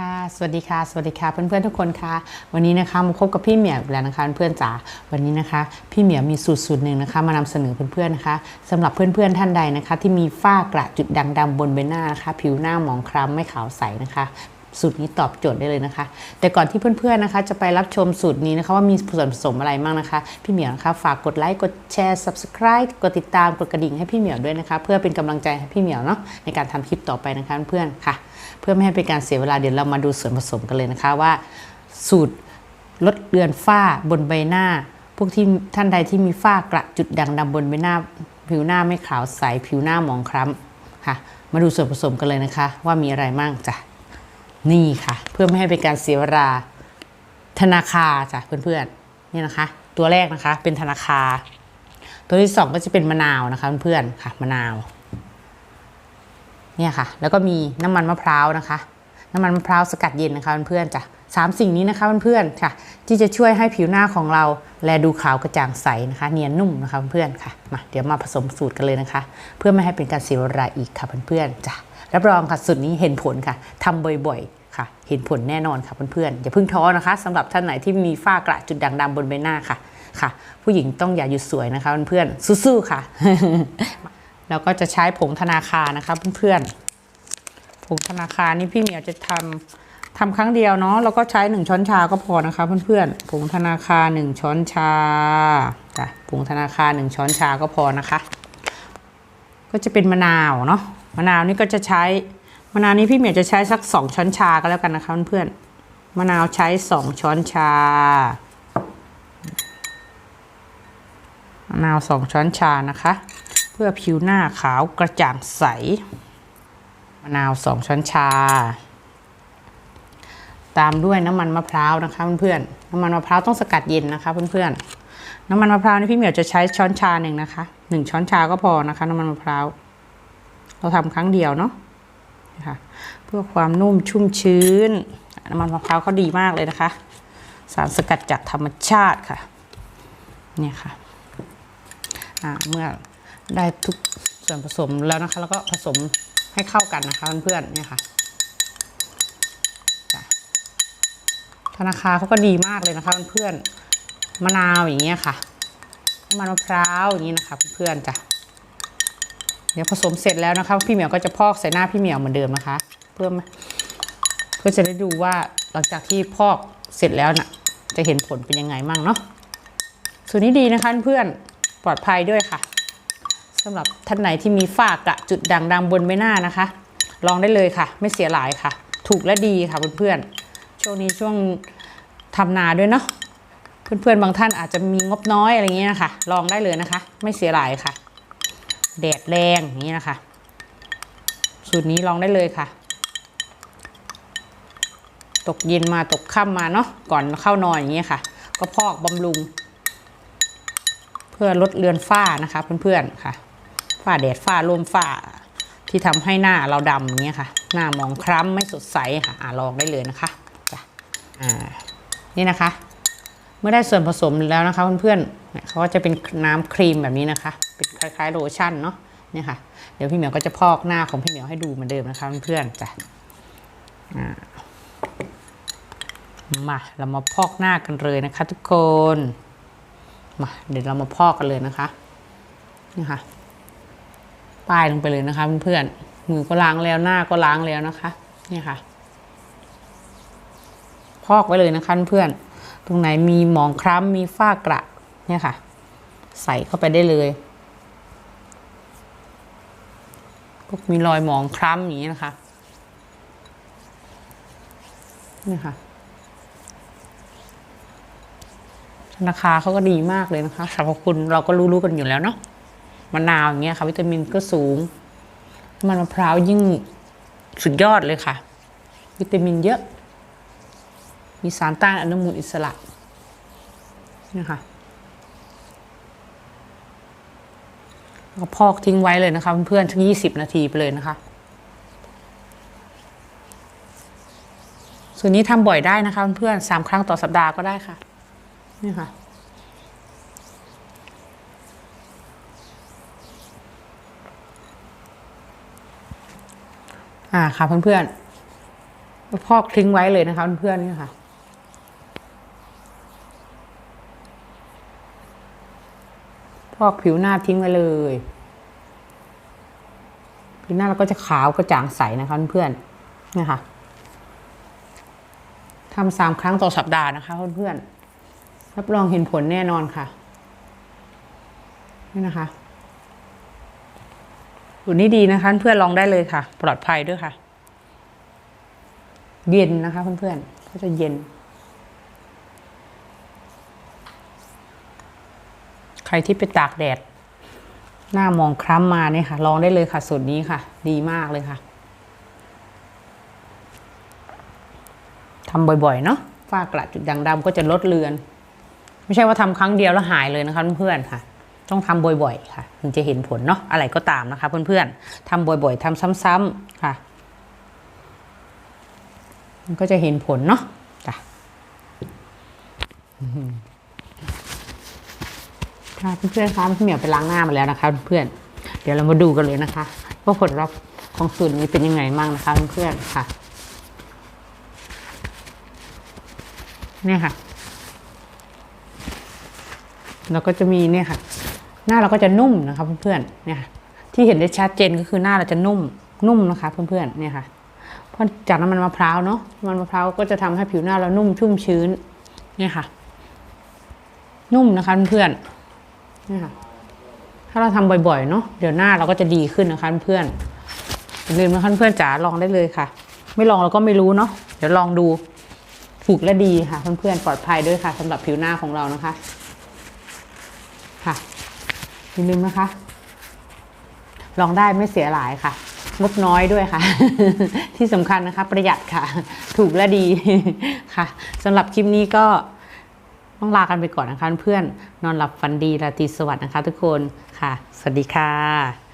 ค่ะสวัสดีค่ะ สวัสดีค่ะเพื่อนๆทุกคนค่ะ วันนี้นะคะมาพบกับพี่เหมียวอีกแล้วนะคะเพื่อนๆจ๋าวันนี้นะคะ พี่เหมียวมีสูตรสูตรหนึ่งนะคะ มานำเสนอเพื่อนๆนะคะสำหรับเพื่อนๆท่านใดนะคะ ที่มีฝ้ากระจุดด่างดำบนใบหน้านะคะ ผิวหน้าหมองคล้ำไม่ขาวใสนะคะ สูตรนี้ตอบโจทย์ได้เลยนะคะ แต่ก่อนที่เพื่อนๆนะคะ จะไปรับชมสูตรนี้นะคะว่ามีส่วนผสมอะไรบ้างนะคะ พี่เหมียวนะคะ ฝากกดไลค์กดแชร์ subscribe กดติดตามกดกระดิ่งให้พี่เหมียวด้วยนะคะ เพื่อเป็นกำลังใจให้พี่เหมียวเนาะในการทำคลิปต่อไปนะคะเพื่อนๆค่ะ เพื่อไม่ให้เป็นการเสียเวลาเดี๋ยวเรามาดูส่วนผสมกันเลยนะคะว่า สูตรลดเลือนฝ้าบนใบหน้า พวกที่ท่านใดที่มีฝ้ากระจุดด่างดำบนใบหน้า ผิวหน้าไม่ขาวใสผิวหน้าหมองคล้ำค่ะ มาดูส่วนผสมกันเลยนะคะ ว่ามีอะไรบ้างจ้ะ นี่ค่ะ เพื่อไม่ให้เป็นการเสียเวลาธนาคารจ้ะเพื่อนๆนี่นะคะ ตัวแรกนะคะเป็นธนาคารตัวที่สองก็จะเป็นมะนาวนะคะเพื่อนๆค่ะมะนาวเนี่ยค่ะ แล้วก็มีน้ำมันมะพร้าวนะคะ น้ำมันมะพร้าวสกัดเย็นนะคะเพื่อนๆจ้ะสามสิ่งนี้นะคะเพื่อนๆค่ะ ที่จะช่วยให้ผิวหน้าของเราแลดูขาวกระจ่างใสนะคะ เนียนนุ่มนะคะเพื่อนๆค่ะมาเดี๋ยวมาผสมสูตรกันเลยนะคะ เพื่อไม่ให้เป็นการเสียเวลาอีกค่ะเพื่อนๆจ้ะ รับรองค่ะสูตรนี้เห็นผลค่ะทำบ่อยๆค่ะ เห็นผลแน่นอนค่ะเพื่อนๆอย่าเพิ่งท้อนะคะสำหรับท่านไหนที่มีฝ้ากระจุดด่างดำบนใบหน้าค่ะค่ะ ผู้หญิงต้องอย่าหยุดสวยนะคะเพื่อนๆสู้ๆค่ะแล้วก็จะใช้ผงธนาคารนะคะเพื่อนๆผงธนาคารนี่พี่เหมียวจะทำทำครั้งเดียวเนาะแล้วก็ใช้หนึ่งช้อนชาก็พอนะคะเพื่อนๆผงธนาคารหนึ่งช้อนชาจ้ะผงธนาคารหนึ่งช้อนชาก็พอนะคะ ก็จะเป็นมะนาวเนาะ มะนาวนี่ก็จะใช้มะนาวนี้พี่เหมียวจะใช้สักสองช้อนชาก็แล้วกันนะคะเพื่อนๆมะนาวใช้สองช้อนชามะนาวสองช้อนชานะคะ เพื่อผิวหน้าขาวกระจ่างใสมะนาวสองช้อนชา ตามด้วยน้ำมันมะพร้าวนะคะเพื่อนๆน้ำมันมะพร้าวต้องสกัดเย็นนะคะเพื่อนๆน้ำมันมะพร้าวนี่พี่เหมียวจะใช้ช้อนชาหนึ่งนะคะหนึ่งช้อนชาก็พอนะคะ น้ำมันมะพร้าว เราทำครั้งเดียวเนาะนะคะเพื่อความนุ่มชุ่มชื้น น้ำมันมะพร้าวเขาดีมากเลยนะคะ สารสกัดจากธรรมชาติค่ะเนี่ยค่ะเมื่อได้ทุกส่วนผสมแล้วนะคะ แล้วก็ผสมให้เข้ากันนะคะเพื่อนๆเนี่ยค่ะธนาคารเขาก็ดีมากเลยนะคะเพื่อนๆมะนาวอย่างเงี้ยค่ะน้ำมันมะพร้าวอย่างนี้นะคะเพื่อนๆจ้ะ เดี๋ยวผสมเสร็จแล้วนะคะพี่เหมียวก็จะพอกใส่หน้าพี่เหมียวเหมือนเดิมนะคะ เพื่อเพื่อจะได้ดูว่าหลังจากที่พอกเสร็จแล้วน่ะ จะเห็นผลเป็นยังไงมั่งเนาะส่วนนี้ดีนะคะเพื่อนปลอดภัยด้วยค่ะสำหรับท่านไหนที่มีฝ้ากระจุดด่างดำบนใบหน้านะคะ ลองได้เลยค่ะ ไม่เสียหลายค่ะ ถูกและดีค่ะเพื่อนๆช่วงนี้ช่วงทำนาด้วยเนาะเพื่อนๆบางท่านอาจจะมีงบน้อยอะไรเงี้ยนะคะลองได้เลยนะคะ ไม่เสียหลายค่ะ แดดแรงอย่างนี้นะคะ สูตรนี้ลองได้เลยค่ะ ตกเย็นมาตกค่ำมาเนาะก่อนเข้านอนอย่างเงี้ยค่ะ ก็พอกบำรุง เพื่อลดเลือนฝ้านะคะเพื่อนๆค่ะ ฝ้าแดดฝ้าลมฝ้าที่ทำให้หน้าเราดำอย่างเงี้ยค่ะ หน้ามองคล้ำไม่สดใสค่ะอ่าลองได้เลยนะคะจ้ะอ่านี่นะคะ เมื่อได้ส่วนผสมแล้วนะคะเพื่อนๆเนี่ยเขาก็จะเป็นน้ำครีมแบบนี้นะคะ เป็นคล้ายๆโลชั่นเนาะเนี่ยค่ะ เดี๋ยวพี่เหมียวก็จะพอกหน้าของพี่เหมียวให้ดูเหมือนเดิมนะคะเพื่อนๆจ้ะมาเรามาพอกหน้ากันเลยนะคะ ทุกคนมาเดี๋ยวเรามาพอกกันเลยนะคะนี่ค่ะป้ายลงไปเลยนะคะเพื่อนๆมือก็ล้างแล้วหน้าก็ล้างแล้วนะคะนี่ค่ะ พอกไว้เลยนะคะเพื่อนตรงไหนมีหมองคล้ำมีฝ้ากระเนี่ยค่ะ ใส่เข้าไปได้เลยพว ก็มีรอยหมองคล้ำอย่างนี้นะคะ นี่ค่ะ ราคาเขาก็ดีมากเลยนะคะสรรพคุณเราก็รู้ๆกันอยู่แล้วเนาะ มะนาวอย่างเงี้ยค่ะ วิตามินก็สูง มันมะพร้าวยิ่งสุดยอดเลยค่ะ วิตามินเยอะ มีสารต้านอนุมูลอิสระนี่ค่ะแล้ว ก็พอกทิ้งไว้เลยนะคะเพื่อนๆทั้งยี่สิบนาทีไปเลยนะคะส่วนนี้ทำบ่อยได้นะคะเพื่อนๆสามครั้งต่อสัปดาห์ก็ได้ค่ะ นี่ค่ะ อ่าค่ะเพื่อนพอกทิ้งไว้เลยนะคะเพื่อนๆนี่ค่ะ พอกผิวหน้าทิ้งไว้เลย ผิวหน้าเราก็จะขาวกระจ่างใสนะคะเพื่อนๆนี่ค่ะทำสามครั้งต่อสัปดาห์นะคะเพื่อนๆรับรองเห็นผลแน่นอนค่ะนี่นะคะสูตรนี้ดีนะคะ เพื่อนลองได้เลยค่ะ ปลอดภัยด้วยค่ะ เย็นนะคะเพื่อนๆก็จะเย็น ครที่ไปตากแดด หน้ามองคล้ำมาเนี่ยค่ะ ลองได้เลยค่ะสูตรนี้ค่ะ ดีมากเลยค่ะทำบ่อยๆเนาะฝ้ากระจุดด่างดำก็จะลดเลือน ไม่ใช่ว่าทำครั้งเดียวแล้วหายเลยนะคะเพื่อนๆค่ะ ต้องทำบ่อยๆค่ะ ถึงจะเห็นผลเนาะอะไรก็ตามนะคะ เพื่อนๆทำบ่อยๆทำซ้ำๆค่ะ มันก็จะเห็นผลเนาะจ้ะ ค่ะเพื่อนๆคะพี่เหมียวไปล้างหน้ามาแล้วนะคะ เพื่อนเดี๋ยวเรามาดูกันเลยนะคะว่าผลลัพธ์ของสูตรนี้เป็นยังไงบ้างนะคะเพื่อนๆค่ะเนี่ยค่ะแล้วก็จะมีเนี่ยค่ะ หน้าเราก็จะนุ่มนะคะเพื่อนๆเนี่ยที่เห็นได้ชัดเจนก็คือหน้าเราจะนุ่มนุ่มนะคะ เพื่อนๆเนี่ยค่ะเพราะจากน้ำมันมะพร้าวเนาะน้ำมันมะพร้าวก็จะทำให้ผิวหน้าเรานุ่มชุ่มชื้น เนี่ยค่ะ นุ่มนะคะเพื่อนๆ นี่ค่ะถ้าเราทำบ่อยๆเนาะเดี๋ยวหน้าเราก็จะดีขึ้นนะคะเพื่อนอย่าลืมนะคะเพื่อนจ๋าลองได้เลยค่ะ ไม่ลองเราก็ไม่รู้เนาะเดี๋ยวลองดูถูกและดีค่ะเพื่อนๆปลอดภัยด้วยค่ะสำหรับผิวหน้าของเรานะคะค่ะอย่าลืมนะคะ ลองได้ไม่เสียหลายค่ะงบน้อยด้วยค่ะ ที่สำคัญนะคะ ประหยัดค่ะ ถูกและดีค่ะสำหรับคลิปนี้ก็ ต้องลากันไปก่อนนะคะเพื่อนนอนหลับฝันดีราตรีสวัสดิ์นะคะ ทุกคนค่ะ สวัสดีค่ะ